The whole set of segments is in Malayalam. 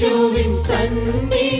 九零三零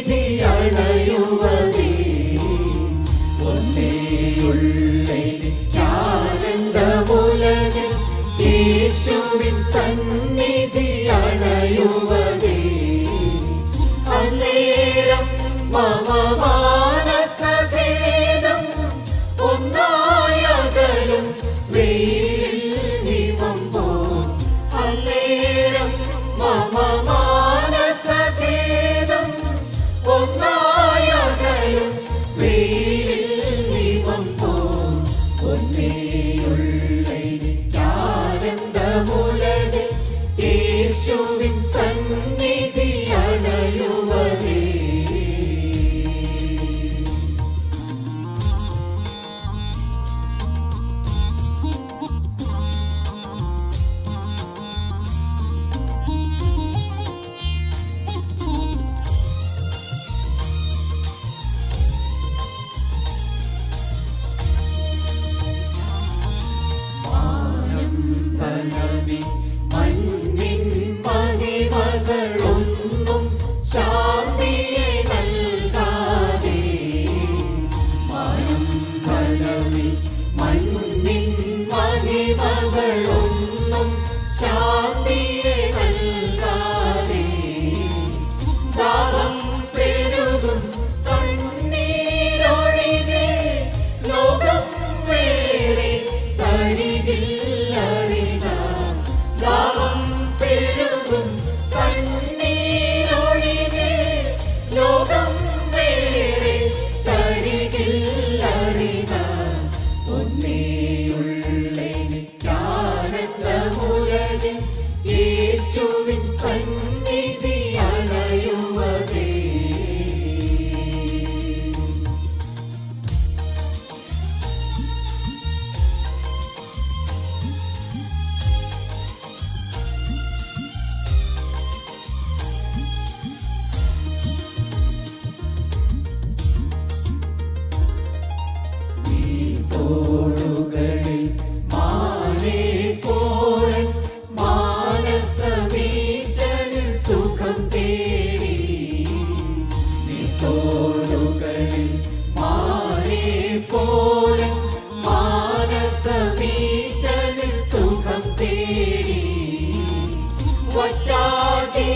യേശുവിൻ സന്നിധി. യേശുവിൻ സന്നിധി. നാമം തേടി നീ തോടുകളിൽ മാറി പോലെ മാനസമീശനിൽ സുഖം തേടി. വറ്റാജീ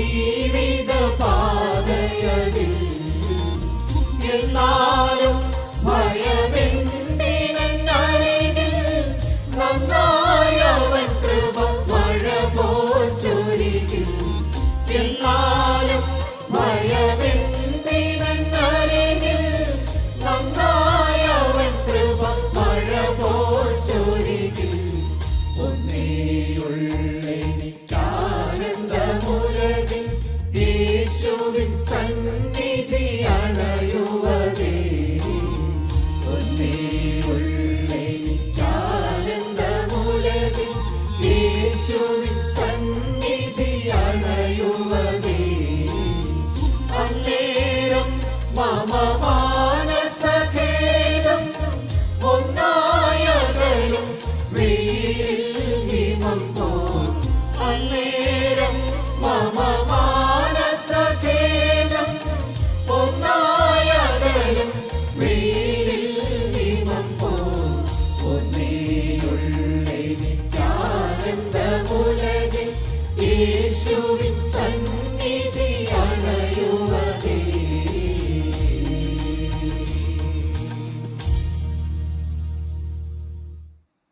Stevie. sing. Schuwitz